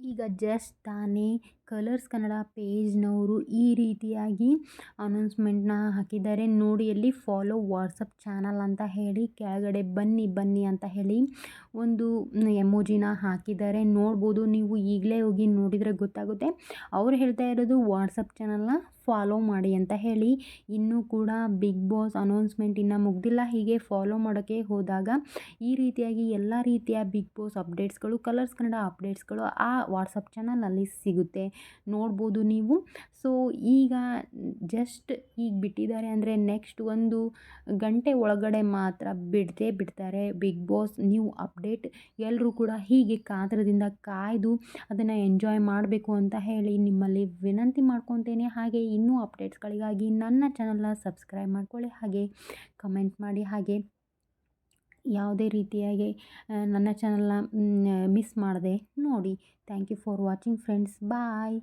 ಈಗ ಜಸ್ಟ್ ತಾನೇ ಕಲರ್ಸ್ ಕನ್ನಡ ಪೇಜ್ನವರು ಈ ರೀತಿಯಾಗಿ ಅನೌನ್ಸ್ಮೆಂಟ್ನ ಹಾಕಿದ್ದಾರೆ. ನೋಡಿ, ಅಲ್ಲಿ ಫಾಲೋ ವಾಟ್ಸಪ್ ಚಾನಲ್ ಅಂತ ಹೇಳಿ, ಕೆಳಗಡೆ ಬನ್ನಿ ಬನ್ನಿ ಅಂತ ಹೇಳಿ ಒಂದು ಎಮೋಜಿನ ಹಾಕಿದ್ದಾರೆ. ನೋಡ್ಬೋದು, ನೀವು ಈಗಲೇ ಹೋಗಿ ನೋಡಿದರೆ ಗೊತ್ತಾಗುತ್ತೆ. ಅವ್ರು ಹೇಳ್ತಾ ಇರೋದು ವಾಟ್ಸಪ್ ಚಾನಲ್ನ ಫಾಲೋ ಮಾಡಿ ಅಂತ ಹೇಳಿ. ಇನ್ನೂ ಕೂಡ ಬಿಗ್ ಬಾಸ್ ಅನೌನ್ಸ್ಮೆಂಟ್ ಇನ್ನು ಮುಗ್ದಿಲ್ಲ. ಹೀಗೆ ಫಾಲೋ ಮಾಡೋಕ್ಕೆ ಹೋದಾಗ ಈ ರೀತಿಯಾಗಿ ಎಲ್ಲ ರೀತಿಯ ಬಿಗ್ ಬಾಸ್ ಅಪ್ಡೇಟ್ಸ್ಗಳು, ಕಲರ್ಸ್ ಕನ್ನಡ ಅಪ್ಡೇಟ್ಸ್ಗಳು ಆ ವಾಟ್ಸಪ್ ಚಾನಲಲ್ಲಿ ಸಿಗುತ್ತೆ. ನೋಡ್ಬೋದು ನೀವು. ಸೊ ಈಗ ಜಸ್ಟ್ ಈಗ ಬಿಟ್ಟಿದ್ದಾರೆ ಅಂದರೆ ನೆಕ್ಸ್ಟ್ ಒಂದು ಗಂಟೆ ಒಳಗಡೆ ಮಾತ್ರ ಬಿಡದೇ ಬಿಡ್ತಾರೆ ಬಿಗ್ ಬಾಸ್ ನ್ಯೂ ಅಪ್ಡೇಟ್ ಎಲ್ಲರೂ ಕೂಡ ಹೀಗೆ ಕಾತರದಿಂದ ಕಾಯ್ದು ಅದನ್ನು ಎಂಜಾಯ್ ಮಾಡಬೇಕು ಅಂತ ಹೇಳಿ ನಿಮ್ಮಲ್ಲಿ ವಿನಂತಿ ಮಾಡ್ಕೊತೇನೆ. ಹಾಗೆ ಇನ್ನೂ ಅಪ್ಡೇಟ್ಸ್ಗಳಿಗಾಗಿ ನನ್ನ ಚಾನಲ್ನ ಸಬ್ಸ್ಕ್ರೈಬ್ ಮಾಡ್ಕೊಳ್ಳಿ. ಹಾಗೆ ಕಮೆಂಟ್ ಮಾಡಿ. ಹಾಗೆ ಯಾವುದೇ ರೀತಿಯಾಗಿ ನನ್ನ ಚಾನಲ್ನ ಮಿಸ್ ಮಾಡದೆ. ನೋಡಿ thank you for watching friends bye